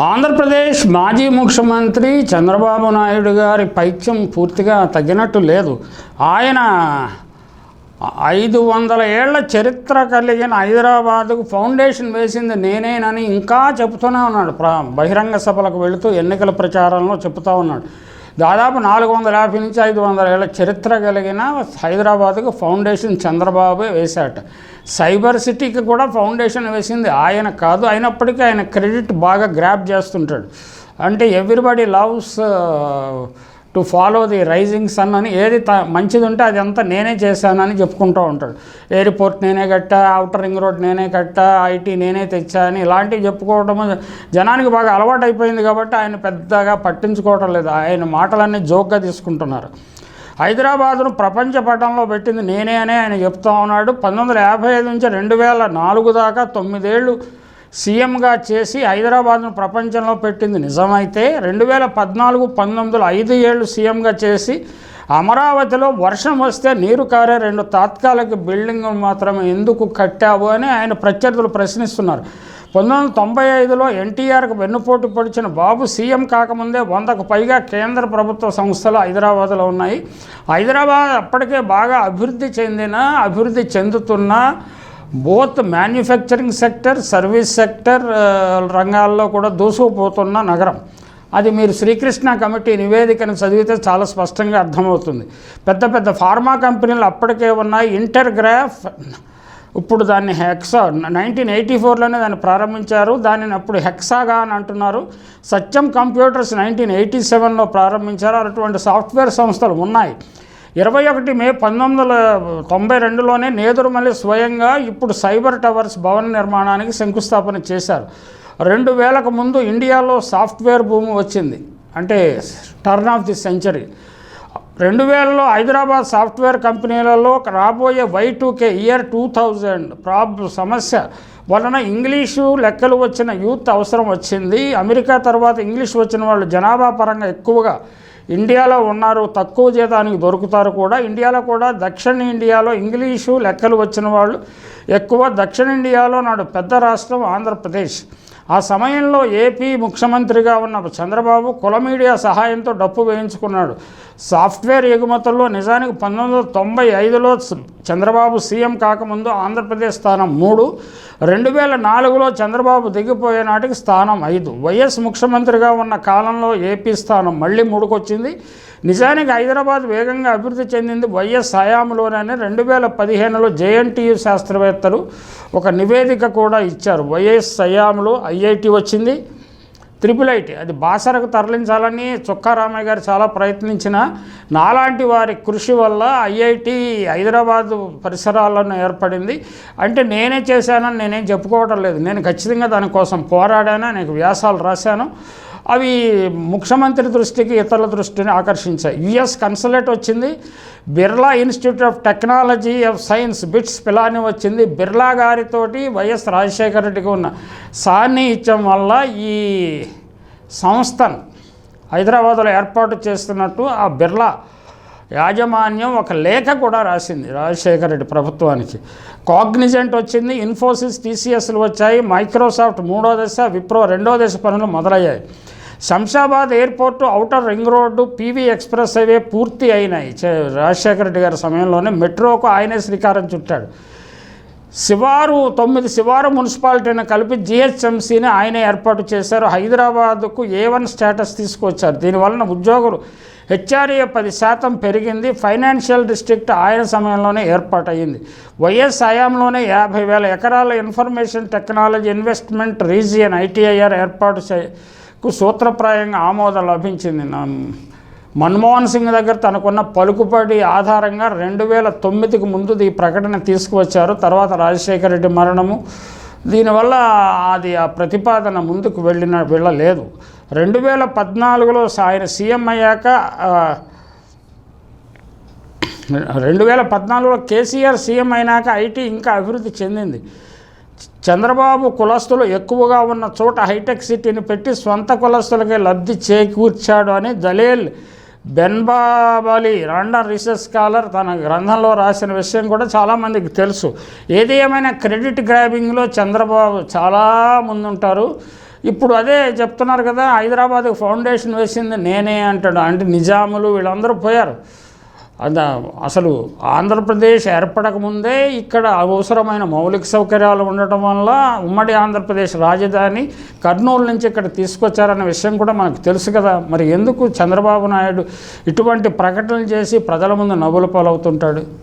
ఆంధ్రప్రదేశ్ మాజీ ముఖ్యమంత్రి చంద్రబాబు నాయుడు గారి పైత్యం పూర్తిగా తగ్గినట్టు లేదు. ఆయన ఐదు వందల ఏళ్ళ చరిత్ర కలిగిన హైదరాబాదుకు ఫౌండేషన్ వేసింది నేనేనని ఇంకా చెబుతూనే ఉన్నాడు. బహిరంగ సభలకు వెళుతూ ఎన్నికల ప్రచారంలో చెబుతూ ఉన్నాడు. దాదాపు నాలుగు వందల యాభై నుంచి ఐదు వందల ఏళ్ళ చరిత్ర కలిగిన హైదరాబాద్కు ఫౌండేషన్ చంద్రబాబు వేశాట. సైబర్ సిటీకి కూడా ఫౌండేషన్ వేసింది ఆయన కాదు. అయినప్పటికీ ఆయన క్రెడిట్ బాగా గ్రాప్ చేస్తుంటాడు. అంటే everybody loves to follow the rising sun అని ఏది త మంచిది ఉంటే అది అంతా నేనే చేశానని చెప్పుకుంటూ ఉంటాడు. ఎయిర్పోర్ట్ నేనే కట్టా అవుటర్ రింగ్ రోడ్ నేనే కట్టా ఐటీ నేనే తెచ్చా అని ఇలాంటివి చెప్పుకోవడం జనానికి బాగా అలవాటు అయిపోయింది కాబట్టి ఆయన పెద్దగా పట్టించుకోవటం లేదు. ఆయన మాటలన్నీ జోక్గా తీసుకుంటున్నారు. హైదరాబాదును ప్రపంచ పటంలో పెట్టింది నేనే అని ఆయన చెప్తా ఉన్నాడు. పంతొమ్మిది వందల యాభై ఐదు నుంచి రెండు వేల నాలుగు దాకా తొమ్మిదేళ్ళు సీఎంగా చేసి హైదరాబాద్ను ప్రపంచంలో పెట్టింది. నిజమైతే రెండు వేల పద్నాలుగు పంతొమ్మిదిలో ఐదు ఏళ్ళు సీఎంగా చేసి అమరావతిలో వర్షం వస్తే నీరు కారే రెండు తాత్కాలిక బిల్డింగులు మాత్రమే ఎందుకు కట్టావు అని ఆయన ప్రత్యర్థులు ప్రశ్నిస్తున్నారు. పంతొమ్మిది వందల తొంభై ఐదులో ఎన్టీఆర్కు వెన్నుపోటు పొడిచిన బాబు సీఎం కాకముందే వందకు పైగా కేంద్ర ప్రభుత్వ సంస్థలు హైదరాబాద్లో ఉన్నాయి. హైదరాబాద్ అప్పటికే బాగా అభివృద్ధి చెందిన అభివృద్ధి చెందుతున్న both manufacturing sector service sector రంగాల్లో కూడా దూసుకుపోతున్న నగరం. అది మీరు శ్రీకృష్ణ కమిటీ నివేదికను చదివితే చాలా స్పష్టంగా అర్థమవుతుంది. పెద్ద పెద్ద ఫార్మా కంపెనీలు అప్పటికే ఉన్నాయి. ఇంటర్గ్రాఫ్ ఇప్పుడు దాన్ని హెక్సా నైన్టీన్ ఎయిటీ ఫోర్లోనే దాన్ని ప్రారంభించారు. దానిని అప్పుడు హెక్సాగా అని అంటున్నారు. సత్యం కంప్యూటర్స్ నైన్టీన్ ఎయిటీ సెవెన్లో ప్రారంభించారు. అటువంటి సాఫ్ట్వేర్ సంస్థలు ఉన్నాయి. ఇరవై ఒకటి మే పంతొమ్మిది వందల తొంభై రెండులోనే నేదురుమల్లి స్వయంగా ఇప్పుడు సైబర్ టవర్స్ భవన నిర్మాణానికి శంకుస్థాపన చేశారు. రెండు వేలకు ముందు ఇండియాలో సాఫ్ట్వేర్ భూమి వచ్చింది. అంటే టర్న్ ఆఫ్ ది సెంచరీ రెండు వేలలో హైదరాబాద్ సాఫ్ట్వేర్ కంపెనీలలో రాబోయే Y two K year two thousand ప్రాబ్ సమస్య వలన ఇంగ్లీషు లెక్కలు వచ్చిన యూత్ అవసరం వచ్చింది. అమెరికా తర్వాత ఇంగ్లీష్ వచ్చిన వాళ్ళు జనాభా పరంగా ఎక్కువగా ఇండియాలో ఉన్నారు తక్కువ జీతానికి దొరుకుతారు కూడా. ఇండియాలో కూడా దక్షిణ ఇండియాలో ఇంగ్లీషు లెక్కలు వచ్చిన వాళ్ళు ఎక్కువ. దక్షిణ ఇండియాలో నాడు పెద్ద రాష్ట్రం ఆంధ్రప్రదేశ్. ఆ సమయంలో ఏపీ ముఖ్యమంత్రిగా ఉన్న చంద్రబాబు కుల మీడియా సహాయంతో డప్పు వేయించుకున్నాడు. సాఫ్ట్వేర్ ఎగుమతుల్లో నిజానికి పంతొమ్మిది వందల తొంభై ఐదులో చంద్రబాబు సీఎం కాకముందు ఆంధ్రప్రదేశ్ స్థానం మూడు రెండు వేల నాలుగులో చంద్రబాబు దిగిపోయే నాటికి స్థానం ఐదు. వైఎస్ ముఖ్యమంత్రిగా ఉన్న కాలంలో ఏపీ స్థానం మళ్ళీ మూడుకొచ్చింది. నిజానికి హైదరాబాద్ వేగంగా అభివృద్ధి చెందింది వైఎస్ హయాంలోనే రెండు వేల పదిహేనులో జేఎన్టీయు శాస్త్రవేత్తలు ఒక నివేదిక కూడా ఇచ్చారు. వైఎస్ హయాంలో ఐఐటి వచ్చింది. త్రిపుల్ ఐటీ అది బాసరకు తరలించాలని చుక్కారామయ్య గారు చాలా ప్రయత్నించిన నాలాంటి వారి కృషి వల్ల ఐఐటి హైదరాబాద్ పరిసరాలను ఏర్పడింది. అంటే నేనే చేశానని నేనేం చెప్పుకోవటం లేదు. నేను ఖచ్చితంగా దానికోసం పోరాడాను? అనేక వ్యాసాలు రాశాను. అవి ముఖ్యమంత్రి దృష్టికి ఇతరుల దృష్టిని ఆకర్షించాయి. యుఎస్ కన్సలేట్ వచ్చింది. Birla Institute of Technology of Science BITS Pilani వచ్చింది. బిర్లా గారితోటి వైఎస్ రాజశేఖర రెడ్డికి ఉన్న సాన్నిహిత్యం వల్ల ఈ సంస్థను హైదరాబాద్లో ఏర్పాటు చేస్తున్నట్టు ఆ బిర్లా యాజమాన్యం ఒక లేఖ కూడా రాసింది రాజశేఖర రెడ్డి ప్రభుత్వానికి. కాగ్నిజెంట్ వచ్చింది. ఇన్ఫోసిస్ టీసీఎస్లు వచ్చాయి. మైక్రోసాఫ్ట్ మూడో దశ విప్రో రెండో దశ పనులు మొదలయ్యాయి. Shamshabad airport outer ring road P V express highway పూర్తి అయినాయి. రాజశేఖర రెడ్డి గారి సమయంలోనే మెట్రోకు ఆయనే శ్రీకారం చుట్టాడు. శివారు తొమ్మిది శివారు మున్సిపాలిటీని కలిపి జిహెచ్ఎంసీని ఆయన ఏర్పాటు చేశారు. హైదరాబాద్కు ఏ వన్ స్టేటస్ తీసుకొచ్చారు. దీనివలన ఉద్యోగులు హెచ్ఆర్ఏ పది శాతం పెరిగింది. ఫైనాన్షియల్ డిస్ట్రిక్ట్ ఆయన సమయంలోనే ఏర్పాటయ్యింది. వైఎస్ హయాంలోనే యాభై వేల ఎకరాల information technology investment region ITIR ఏర్పాటు కు సూత్రప్రాయంగా ఆమోదం లభించింది. నా- మన్మోహన్ సింగ్ దగ్గర తనకున్న పలుకుబడి ఆధారంగా రెండు వేల తొమ్మిదికి ముందు ఈ ప్రకటన తీసుకువచ్చారు. తర్వాత రాజశేఖర రెడ్డి మరణము. దీనివల్ల అది ఆ ప్రతిపాదన ముందుకు వెళ్ళిన వెళ్ళలేదు. రెండు వేల పద్నాలుగులో ఆయన సీఎం అయ్యాక రెండు వేల పద్నాలుగులో కేసీఆర్ సీఎం అయినాక ఐటీ ఇంకా అభివృద్ధి చెందింది. చంద్రబాబు కులస్తులు ఎక్కువగా ఉన్న చోట హైటెక్ సిటీని పెట్టి సొంత కులస్తులకే లబ్ధి చేకూర్చాడు అని Dalel Benbabali London research scholar తన గ్రంథంలో రాసిన విషయం కూడా చాలామందికి తెలుసు. ఏది ఏమైనా క్రెడిట్ గ్రాబింగ్లో చంద్రబాబు చాలా ముందుంటారు. ఇప్పుడు అదే చెప్తున్నారు కదా హైదరాబాద్ ఫౌండేషన్ వేసింది నేనే అంటాడు. అంటే నిజాములు వీళ్ళందరూ పోయారు. అసలు ఆంధ్రప్రదేశ్ ఏర్పడక ముందే ఇక్కడ అవసరమైన మౌలిక సౌకర్యాలు ఉండటం వల్ల ఉమ్మడి ఆంధ్రప్రదేశ్ రాజధాని కర్నూలు నుంచి ఇక్కడ తీసుకొచ్చారన్న విషయం కూడా మనకు తెలుసు కదా. మరి ఎందుకు చంద్రబాబు నాయుడు ఇటువంటి ప్రకటనలు చేసి ప్రజల ముందు నవ్వుల పాలవుతుంటాడు?